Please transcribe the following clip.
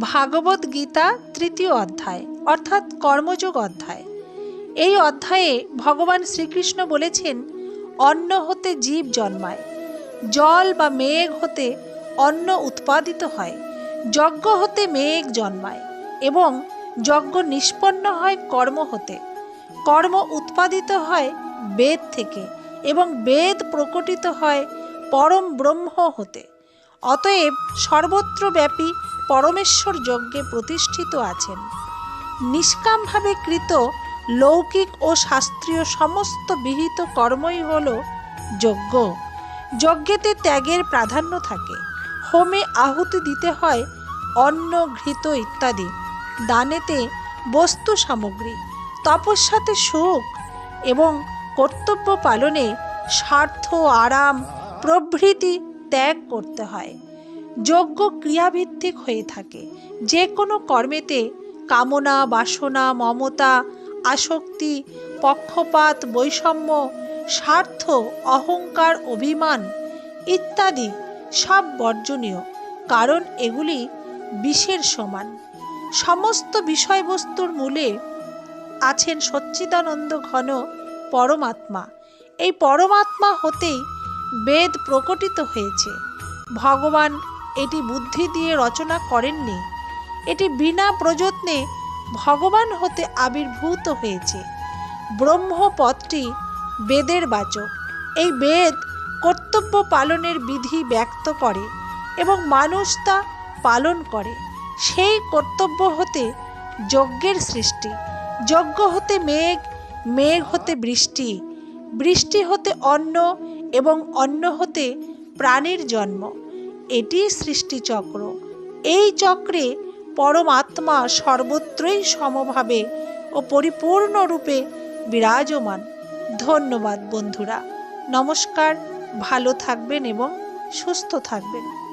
ভাগবত গীতা তৃতীয় অধ্যায়, অর্থাৎ কর্মযোগ অধ্যায়। এই অধ্যায়ে ভগবান শ্রীকৃষ্ণ বলেছেন, অন্ন হতে জীব জন্মায়, জল বা মেঘ হতে অন্ন উৎপাদিত হয়, যজ্ঞ হতে মেঘ জন্মায়, এবং যজ্ঞ নিষ্পন্ন হয় কর্ম হতে। কর্ম উৎপাদিত হয় বেদ থেকে, এবং বেদ প্রকটিত হয় পরম ব্রহ্ম হতে। অতএব সর্বত্র ব্যাপী পরমেশ্বর যজ্ঞে প্রতিষ্ঠিত আছেন। নিষ্কামভাবে কৃত লৌকিক ও শাস্ত্রীয় সমস্ত বিহিত কর্মই হল যজ্ঞ। যজ্ঞেতে ত্যাগের প্রাধান্য থাকে। হোমে আহুতি দিতে হয় অন্ন, ঘৃত ইত্যাদি। দানেতে বস্তু সামগ্রী, তপস্যাতে সুখ এবং কর্তব্য পালনে স্বার্থ, আরাম, প্রভৃতি ত্যাগ করতে হয়। যজ্ঞ ক্রিয়াভিত্তিক হয়ে থাকে। যে কোনো কর্মেতে কামনা, বাসনা, মমতা, আসক্তি, পক্ষপাত, বৈষম্য, স্বার্থ, অহংকার, অভিমান ইত্যাদি সব বর্জনীয়, কারণ এগুলি বিষের সমান। সমস্ত বিষয়বস্তুর মূলে আছেন সচ্চিদানন্দ ঘন পরমাত্মা। এই পরমাত্মা হতেই বেদ প্রকটিত হয়েছে। ভগবান এটি বুদ্ধি দিয়ে রচনা করেননি। এটি বিনা প্রযত্নে ভগবান হতে আবির্ভূত হয়েছে। ব্রহ্মপথটি বেদের বাচক। এই বেদ কর্তব্য পালনের বিধি ব্যক্ত করে এবং মানুষ তা পালন করে। সেই কর্তব্য হতে যজ্ঞের সৃষ্টি। যজ্ঞ হতে মেঘ মেঘ হতে বৃষ্টি বৃষ্টি হতে অন্ন এবং অন্ন হতে প্রাণীর জন্ম। এটি সৃষ্টিচক্র। এই চক্রে পরমাত্মা সর্বত্রই সমভাবে ও পরিপূর্ণরূপে বিরাজমান। ধন্যবাদ বন্ধুরা। নমস্কার, ভালো থাকবেন এবং সুস্থ থাকবেন।